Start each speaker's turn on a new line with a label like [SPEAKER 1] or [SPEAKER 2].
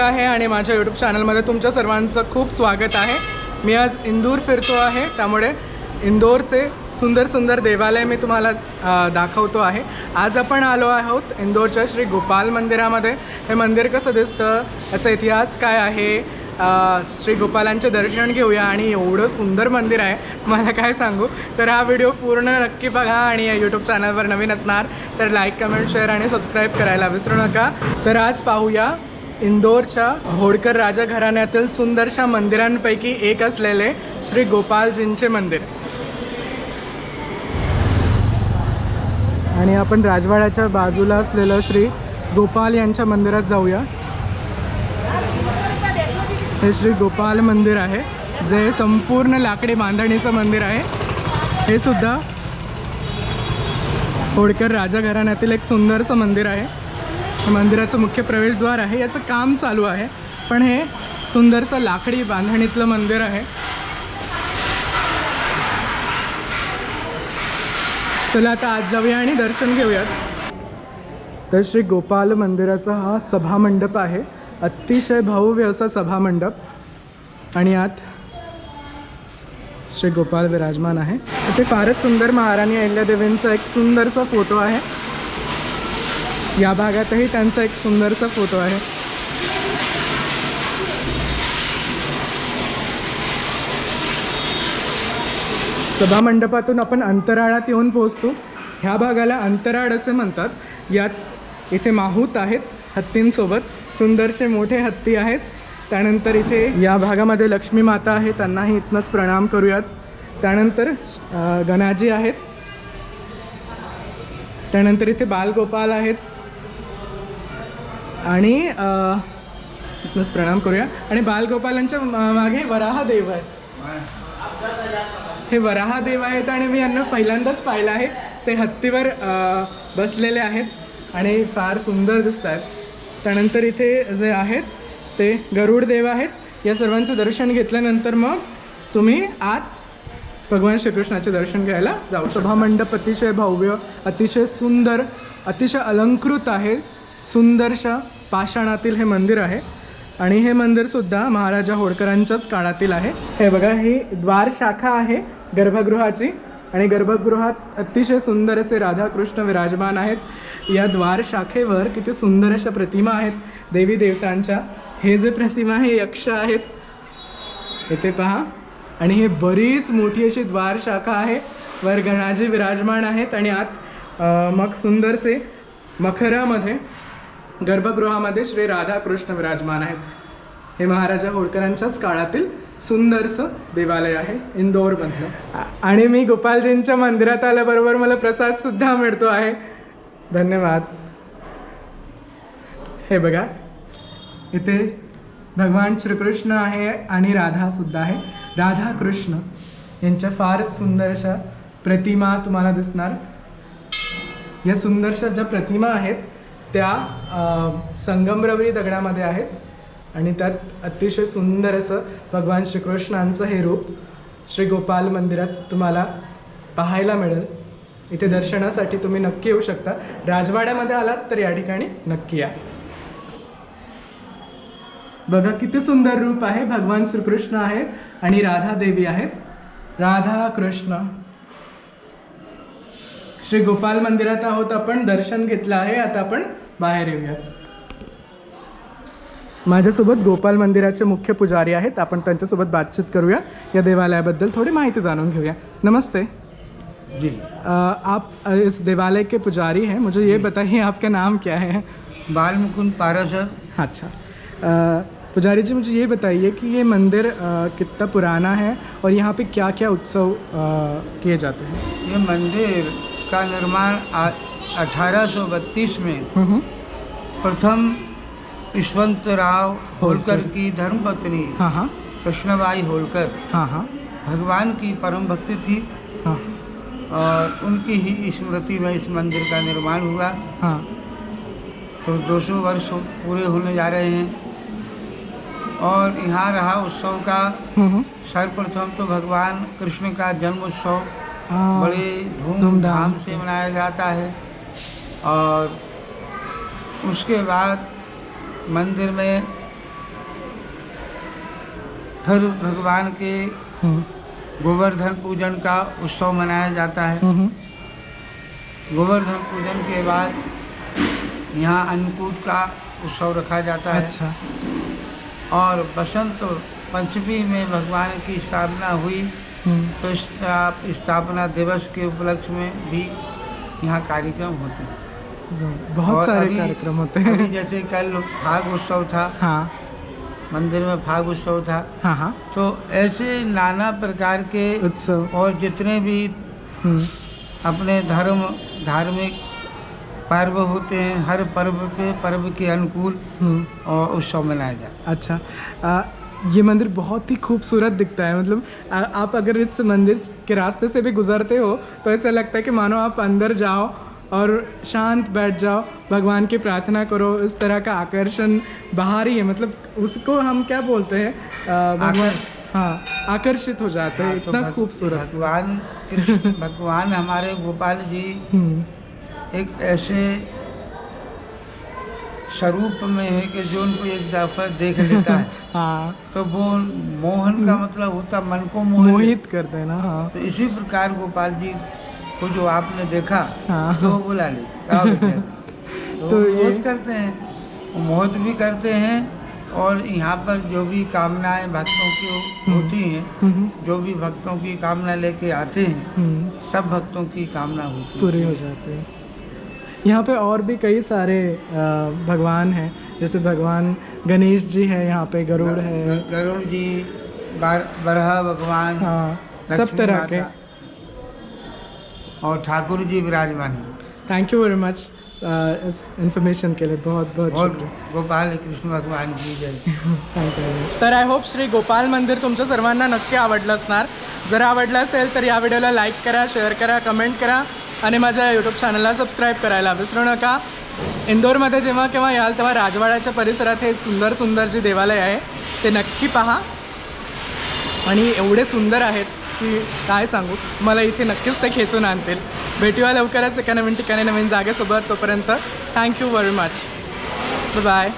[SPEAKER 1] आहे आणि माझ्या यूट्यूब चॅनलमध्ये तुमच्या सर्वांचं खूप स्वागत आहे. मी आज इंदूर फिरतो आहे. त्यामुळे इंदोरचे सुंदर सुंदर देवालय मी तुम्हाला दाखवतो आहे. आज आपण आलो आहोत इंदोरच्या श्री गोपाल मंदिरामध्ये. हे मंदिर कसं दिसतं? याचा इतिहास काय आहे? श्री गोपालांचे दर्शन घेऊया आणि एवढं सुंदर मंदिर आहे. मला काय सांगू? तर हा व्हिडिओ पूर्ण नक्की बघा आणि यूट्यूब चॅनलवर नवीन असणार तर लाईक कमेंट शेअर आणि सबस्क्राईब करायला विसरू नका. तर आज पाहूया इंदोरच्या होडकर राजा घराण्यातील सुंदरशा मंदिरांपैकी एक असलेले श्री गोपालजींचे मंदिर. आणि आपण राजवाड्याच्या बाजूला असलेलं श्री गोपाल यांच्या मंदिरात जाऊया. हे श्री गोपाल मंदिर आहे जे संपूर्ण लाकडी बांधणीचं मंदिर आहे. हे सुद्धा होडकर राजा घराण्यातील एक सुंदरसं मंदिर आहे. मंदिराचं मुख्य प्रवेशद्वार आहे याचं काम चालू आहे. पण हे सुंदरसं लाकडी बांधणीतलं मंदिर आहे. चला आता आज जाऊया आणि दर्शन घेऊयात. तर श्री गोपाल मंदिराचा हा सभामंडप आहे. अतिशय भव्य असा सभामंडप. आणि आत श्री गोपाल विराजमान आहे. ते फारच सुंदर महाराणी अहिल्यादेवींचा एक सुंदरसा फोटो आहे. या भागातही त्यांचा एक सुंदरसा फोटो आहे. सभामंडपातून आपण अंतराळात येऊन पोहोचतो. ह्या भागाला अंतराळ असे म्हणतात. यात इथे माहूत आहेत हत्तींसोबत. सुंदरसे मोठे हत्ती आहेत. त्यानंतर इथे या भागामध्ये लक्ष्मी माता आहे. त्यांनाही इथनंच प्रणाम करूयात. त्यानंतर गणाजी आहेत. त्यानंतर इथे बालगोपाल आहेत. आणि तिथनंच प्रणाम करूया. आणि बालगोपालांच्या मा- मागे वराहदेव आहेत. हे वराहदेव आहेत आणि मी यांना पहिल्यांदाच पाहिलं आहे. ते हत्तीवर बसलेले आहेत आणि फार सुंदर दिसत आहेत. त्यानंतर इथे जे आहेत ते गरुड देव आहेत. या सर्वांचं दर्शन घेतल्यानंतर मग तुम्ही आत भगवान श्रीकृष्णाचे दर्शन घ्यायला जाऊ. सभामंडप अतिशय भव्य अतिशय सुंदर अतिशय अलंकृत आहे सुंदरशा पाषाणातील हे मंदिर आहे. आणि हे मंदिरसुद्धा महाराजा होळकरांच्याच काळातील आहे. हे बघा ही द्वार शाखा आहे गर्भगृहाची. आणि गर्भगृहात अतिशय सुंदर असे राधाकृष्ण विराजमान आहेत. या द्वार शाखेवर किती सुंदर अशा प्रतिमा आहेत देवी देवतांच्या. हे जे प्रतिमा हे यक्ष आहेत. इथे पहा. आणि हे बरीच मोठी अशी द्वार शाखा आहे. वर गणाजी विराजमान आहेत आणि आत मग सुंदरसे मखरामध्ये गर्भगृहामध्ये श्री राधाकृष्ण विराजमान आहेत. हे महाराजा होळकरांच्याच काळातील सुंदरसं देवालय आहे इंदोरमधलं. आणि मी गोपालजींच्या मंदिरात आल्याबरोबर मला प्रसादसुद्धा मिळतो आहे. धन्यवाद. हे बघा इथे भगवान श्रीकृष्ण आहे आणि राधासुद्धा आहे. राधा कृष्ण यांच्या फारच सुंदर अशा प्रतिमा तुम्हाला दिसणार. या सुंदरशा ज्या प्रतिमा आहेत त्या संगमरवरी दगडामध्ये आहेत. आणि त्यात अतिशय सुंदर असं भगवान श्रीकृष्णांचं हे रूप श्री गोपाल मंदिरात तुम्हाला पाहायला मिळेल. इथे दर्शनासाठी तुम्ही नक्की येऊ शकता. राजवाड्यामध्ये आलात तर या ठिकाणी नक्की या. बघा किती सुंदर रूप आहे. भगवान श्रीकृष्ण आहेत आणि राधा देवी आहेत. राधा कृष्ण. श्री गोपाल मंदिरात आहोत आपण. दर्शन घेतलं आहे. आता आपण बाहेर येऊयात. माझ्यासोबत गोपाल मंदिराचे मुख्य पुजारी आहेत. आपण त्यांच्यासोबत बातचीत करूया. या देवालयाबद्दल थोडी माहिती जाणून घेऊया. नमस्ते.
[SPEAKER 2] जी.
[SPEAKER 1] अ, आप इस देवालय के पुजारी हैं. मुझे ये बताइए आपका नाम क्या है?
[SPEAKER 2] बाल मुकुंद पाराशर
[SPEAKER 1] अच्छा. अ, पुजारी जी मुझे ये बताइए कि ये मंदिर कितना पुराना है और यहाँ पे क्या क्या उत्सव किए जाते हैं?
[SPEAKER 2] ये मंदिर का निर्माण अठारह सौ बत्तीस में
[SPEAKER 1] हम्म, हम्म।
[SPEAKER 2] प्रथम यशवंतराव होलकर
[SPEAKER 1] होलकर।
[SPEAKER 2] की धर्मपत्नी
[SPEAKER 1] हाँ हाँ।
[SPEAKER 2] कृष्णबाई होलकर
[SPEAKER 1] हाँ
[SPEAKER 2] भगवान की परम भक्ति थी। और उनकी ही स्मृति में इस मंदिर का निर्माण हुआ।
[SPEAKER 1] हाँ।
[SPEAKER 2] तो 200 वर्ष पूरे होने जा रहे हैं। और यहाँ रहा उत्सव का
[SPEAKER 1] हम्म।
[SPEAKER 2] सर्वप्रथम तो भगवान कृष्ण का जन्म उत्सव बड़े
[SPEAKER 1] धूमधाम। से।
[SPEAKER 2] मनाया जाता है। और उसके बाद मंदिर में फिर भगवान के
[SPEAKER 1] हम्म,
[SPEAKER 2] गोवर्धन पूजन का उत्सव मनाया जाता है।
[SPEAKER 1] हम्म,
[SPEAKER 2] गोवर्धन पूजन के बाद यहाँ अन्नकूट का उत्सव रखा जाता है।
[SPEAKER 1] अच्छा।
[SPEAKER 2] और बसंत पंचमी में भगवान की स्थापना हुई।
[SPEAKER 1] हम्म,
[SPEAKER 2] तो स्थापना दिवस के उपलक्ष्य में भी यहाँ कार्यक्रम होते हैं।
[SPEAKER 1] बहुत सारे कार्यक्रम होते हैं।
[SPEAKER 2] जैसे कल फाग उत्सव था
[SPEAKER 1] हाँ।
[SPEAKER 2] मंदिर में फाग उत्सव था
[SPEAKER 1] हाँ हाँ।
[SPEAKER 2] तो ऐसे नाना प्रकार के
[SPEAKER 1] उत्सव।
[SPEAKER 2] और जितने भी
[SPEAKER 1] हम्म,
[SPEAKER 2] अपने धर्म धार्मिक पर्व होते हैं हर पर्व पे पर्व के अनुकूल
[SPEAKER 1] हम्म,
[SPEAKER 2] और उत्सव मनाया जाता
[SPEAKER 1] अच्छा। आ, ये मंदिर बहुत ही खूबसूरत दिखता है मतलब आ, आप अगर इस मंदिर के रास्ते से भी गुजरते हो तो ऐसा लगता है कि मानो आप अंदर जाओ और शांत बैठ जाओ भगवान की प्रार्थना करो इस तरह का आकर्षण बाहर ही है मतलब उसको हम क्या बोलते हैं? भगवान हाँ आकर्षित हो जाते हैं
[SPEAKER 2] है तो
[SPEAKER 1] इतना
[SPEAKER 2] भग-
[SPEAKER 1] खूबसूरत।
[SPEAKER 2] भगवान भगवान हमारे गोपाल जी
[SPEAKER 1] हम्म,
[SPEAKER 2] एक ऐसे स्वरूप में है कि जो उनको एक दफ़ा देख लेता है।
[SPEAKER 1] हाँ।
[SPEAKER 2] तो वो मोहन का मतलब होता मन को
[SPEAKER 1] मोहित करते हैं ना हाँ।
[SPEAKER 2] तो इसी प्रकार गोपाल जी को जो आपने देखा
[SPEAKER 1] हाँ।
[SPEAKER 2] तो वो बुला बेटे। तो,
[SPEAKER 1] तो ये-
[SPEAKER 2] करते हैं। वो मोहित भी करते हैं और यहाँ पर जो भी कामनाएँ भक्तों की होती हैं
[SPEAKER 1] हम्म,
[SPEAKER 2] जो भी भक्तों की कामना लेके आते हैं
[SPEAKER 1] हम्म,
[SPEAKER 2] सब भक्तों की कामना होती
[SPEAKER 1] पूरी
[SPEAKER 2] हो
[SPEAKER 1] जाती है। यहाँ पे और भी कई सारे भगवान हैं। जैसे भगवान गणेश जी है यहाँ पे गरुड़ है।
[SPEAKER 2] गरुड़ जी बार- बरहा भगवान
[SPEAKER 1] हाँ सब तरह के।
[SPEAKER 2] माता। और ठाकुर जी विराजमान हैं।
[SPEAKER 1] थैंक यू वेरी मच इस इन्फॉर्मेशन के लिए बहुत बहुत
[SPEAKER 2] और गोपाल कृष्ण भगवान की जय।
[SPEAKER 1] तर आय होप श्री गोपाल मंदिर तुमच्या सर्वांना नक्की आवडलं असणार. जर आवडलं असेल तर या व्हिडिओला लाईक करा शेअर करा कमेंट करा आणि माझ्या यूट्यूब चॅनलला सबस्क्राईब करायला विसरू नका. इंदोरमध्ये जेव्हा केव्हा याल तेव्हा राजवाड्याच्या परिसरात हे सुंदर सुंदर जे देवालय आहे ते नक्की पहा. आणि एवढे सुंदर आहेत. की काय सांगू? मला इथे नक्कीच ते खेचून आणतील. भेटूया लवकरच एका नवीन ठिकाणी नवीन जागेसोबत. तोपर्यंत थँक्यू व्हेरी मच बाय